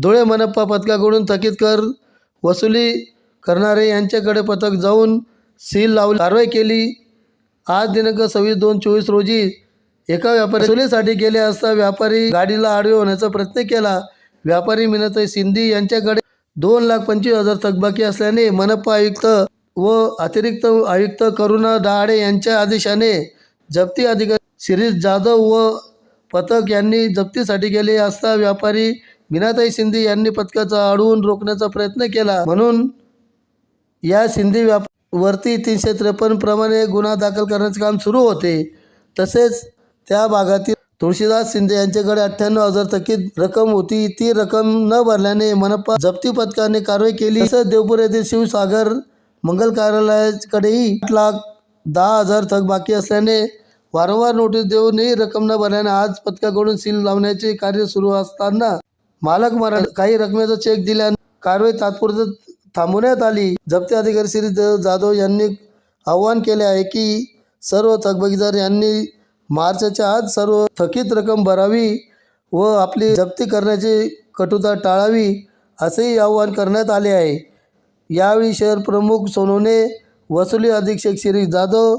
धुळे मनप्पा पथकाकडून थकीत कर वसुली करणारे यांच्याकडे पथक जाऊन सील लावून कारवाई केली. आज दिनांक सव्वीस दोन चोवीस रोजी एका व्यापारी वसुलीसाठी गेले असता व्यापारी गाडीला आडवे होण्याचा प्रयत्न केला. व्यापारी मिनताई सिंधी यांच्याकडे दोन लाख पंचवीस हजार थकबाकी असल्याने मनपा आयुक्त व अतिरिक्त आयुक्त करुणा दहाडे यांच्या आदेशाने जप्ती अधिकारी शिरीष जाधव व पथक यांनी जप्तीसाठी गेले असता व्यापारी मीनाताई शिंदे यांनी पथकाचा अडवून रोखण्याचा प्रयत्न केला. म्हणून या सिंधी व्याप वरती तीनशे त्रेपन्न प्रमाणे गुन्हा दाखल करण्याचे काम सुरू होते. तसेच त्या भागातील तुळशीदास शिंदे यांच्याकडे अठ्ठ्याण्णव हजार थकीत रक्कम होती. ती रक्कम न भरल्याने मनपा जप्ती पथकाने कारवाई केली. तसंच देवपूर येथील शिवसागर मंगल कार्यालयाकडेही आठ लाख दहा हजार थक बाकी असल्याने वारंवार नोटीस देऊनही रक्कम न भरल्याने आज पथकाकडून सील लावण्याचे कार्य सुरू असताना मालक मरा काही रकमेचा चेक दिल्याने कारवाई तात्पुरतं थांबवण्यात आली. जप्ती अधिकारी श्री जाधव यांनी आवाहन केले आहे की सर्व थकबाकीदार यांनी मार्चच्या आज सर्व थकीत रक्कम भरावी व आपली जप्ती करण्याची कटुता टाळावी असेही आवाहन करण्यात आले आहे. यावेळी शहर प्रमुख सोनवणे वसुली अधीक्षक श्री जाधव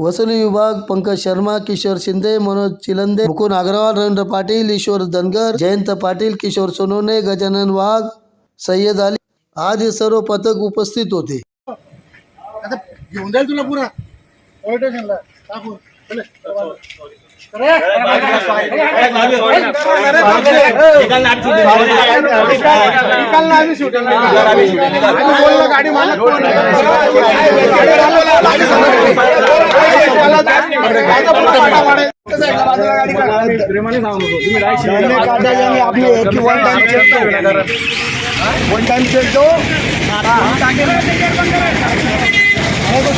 वसुली विभाग पंकज शर्मा किशोर शिंदे मनोज चिलंदे मुकुंद अग्रवाल रवींद्र पाटील ईश्वर धनगर जयंत पाटील किशोर सोनवणे गजानन वाघ सय्यद अली आदी सर्व पथक उपस्थित होते आता घेऊन जाईल तुला पुरा टाकून गाडी मालक कोण आहे? गाडीचा पुढं काटा मारेल. बाजूला गाडी काढ. पहले काटा जाएंगे आपने एक ही वन टाइम चेक दो वन टाइम चेक दो हाथ नहीं लगाना रे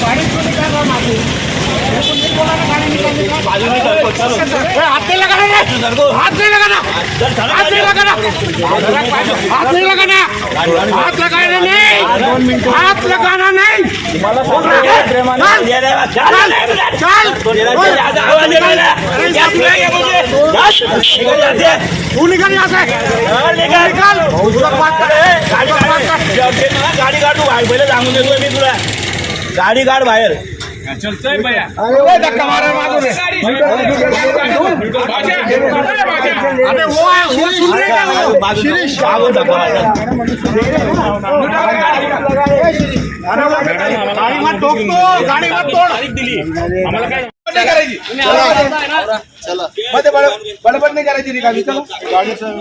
हाथ नहीं लगाना हाथ नहीं लगाना हाथ नहीं लगाना हाथ लगाना नहीं हाथ तू निकल यहाँ से निकल उधर गाडी काढू बाहेर पहिले सांगून देतो मी तुला गाडी काढ बाहेर ओए, धक्का मारा मागून रे. अबे वो है वो सुन रहे क्या वो? शिरीष मागून धक्का मारला. गाडी मत ठोकतो गाडी मत तोड नाही करायची मध्ये बड- बडबड नाही करायची रिकामी चलो गाडीचं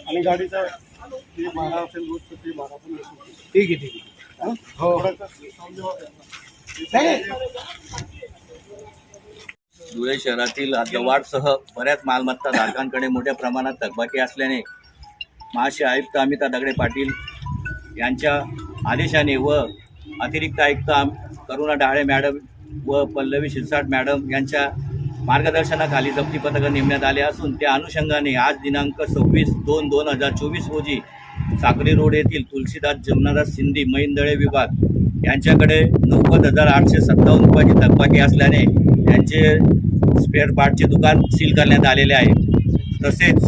आणि गाडीचा ते असेल रोज ते पण ठीक आहे ठीक आहे हो नाही धुळे शहरातील गवाडसह बऱ्याच मालमत्ता धारकांकडे मोठ्या प्रमाणात थकबाकी असल्याने महाशय आयुक्त अमिता दगडे पाटील यांच्या आदेशाने व अतिरिक्त आयुक्त आम- करुणा डहाळे मॅडम व पल्लवी शिरसाट मॅडम यांच्या मार्गदर्शनाखाली जप्ती पथकं नेमण्यात आले असून त्या अनुषंगाने आज दिनांक सव्वीस दोन दोन हजार चोवीस रोजी साक्री रोड येथील तुलसीदास जमनादास सिंधी मैनदळे विभाग यांच्याकडे नव्वद हजार आठशे सत्तावन्न रुपयाची थकबाकी असल्याने त्यांचे स्पेअर पार्टचे दुकान सील करण्यात आलेले आहे. तसेच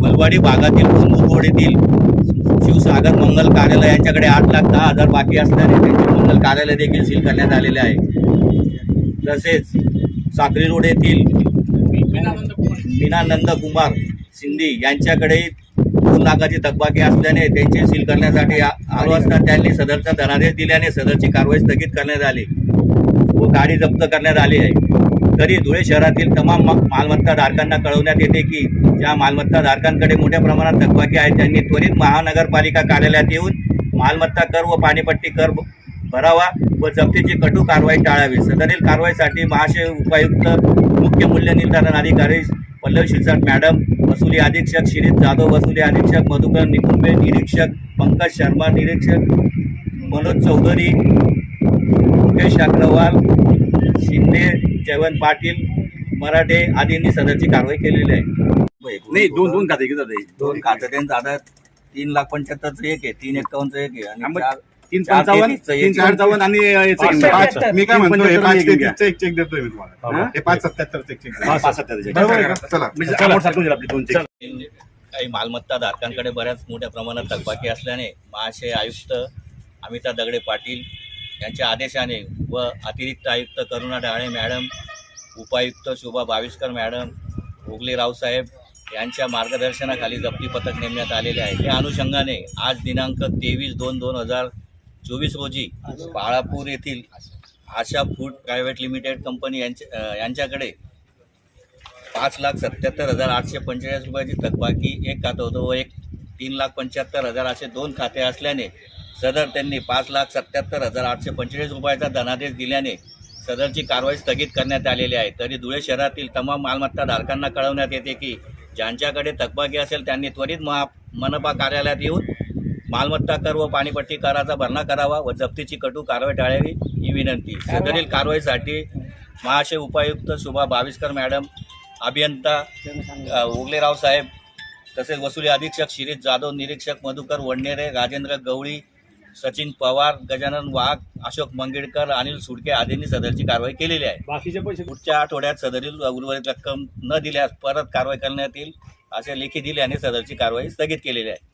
बलवाडी भागातील कोंबूर रोड येथील शिवसागर मंगल कार्यालय यांच्याकडे आठ लाख दहा हजार बाकी असल्याने त्यांचे मंगल कार्यालय देखील सील करण्यात आलेले आहे. तसेच साक्री रोड येथील मीनानंद कुमार सिंधी यांच्याकडे दोन लाखाची थकबाकी असल्याने त्यांचे सील करण्यासाठी आलो असता त्यांनी सदरचा धनादेश दिल्याने सदरची कारवाई स्थगित करण्यात आली. व गाडी जप्त करण्यात आली आहे. तरी धुळे शहरातील तमाम मालमत्ता धारकांना कळवण्यात येते की ज्या मालमत्ता धारकांकडे मोठ्या प्रमाणात थकबाकी आहे त्यांनी त्वरित महानगरपालिका कार्यालयात येऊन मालमत्ता कर व पाणीपट्टी कर भरावा व जप्तीची कटू कारवाई टाळावी. सदरील कारवाईसाठी महाशय उपायुक्त मुख्य मूल्य निर्धारण अधिकारी पल्लव शिरसाट मॅडम वसुली अधीक्षक शिरीष जाधव वसुली अधीक्षक मधुकर निकुंबे निरीक्षक पंकज शर्मा निरीक्षक मनोज चौधरी मुकेश अग्रवाल शिंदे जयवंत पाटील मराठे आदींनी सदरची कारवाई केलेली आहे नाही दोन दोन खाते. दोन खातं त्यांचं आता तीन लाख पंच्याहत्तरचं एक आहे तीन एक्कावन्नचं एक आहे आणि तीन चार पंचावन्न तीन. पंचावन्न आणि पाच- मी काय म्हणतो हे पाच एक घ्या. तेहतीसचं एक चेक देतोय मी तुम्हाला हे पाच सत्याहत्तरचं एक चेक पाच सत्याहत्तरचे. बरोबर आहे का? चला म्हणजे आपली दोन. काही मालमत्ता धारकांकडे बऱ्याच मोठ्या प्रमाणात थकबाकी असल्याने महाशय आयुक्त अमिता दगडे पाटील यांच्या आदेशाने व अतिरिक्त आयुक्त करुणा डाळे मॅडम उपायुक्त शोभा बाविस्कर मॅडम भोगले रावसाहेब यांच्या मार्गदर्शनाखाली जप्ती पथक नेमण्यात आलेले आहे त्या अनुषंगाने आज दिनांक तेवीस दोन दोन हजार चोवीस रोजी बाळापूर येथील Asha food private limited company यांच्या यांच्याकडे पाच लाख सत्याहत्तर हजार आठशे पंचेचाळीस रुपयाची थकबाकी एक खातं होतं व एक तीन लाख पंच्याहत्तर हजार असे दोन खाते असल्याने सदर त्यांनी पाच लाख सत्याहत्तर हजार आठशे पंचेचाळीस रुपयाचा धनादेश दिल्याने सदरची कारवाई स्थगित करण्यात आलेली आहे. तरी धुळे शहरातील तमाम मालमत्ता धारकांना कळवण्यात येते की ज्यांच्याकडे थकबाकी असेल त्यांनी त्वरित महा मनपा कार्यालयात येऊन मालमत्ता कर व पाणीपट्टी कराचा भरणा करावा व जप्तीची कटू कारवाई टाळावी ही विनंती. सदरील कारवाईसाठी महाशय उपायुक्त शोभा बाविस्कर मॅडम अभियंता अ, ओगलेराव साहेब तसेच वसुली अधीक्षक शिरीष जाधव निरीक्षक मधुकर वडनेरे राजेंद्र गवळी सचिन पवार गजानन वाघ अशोक मंगेडकर अनिल सुडके आदींनी सदरची कारवाई केलेली आहे. बाकीचे पैसे पुढच्या आठवड्यात सदरील उर्वरित रक्कम न दिल्यास परत कारवाई करण्यात येईल असे लेखी दिल्याने सदरची कारवाई स्थगित केलेली आहे.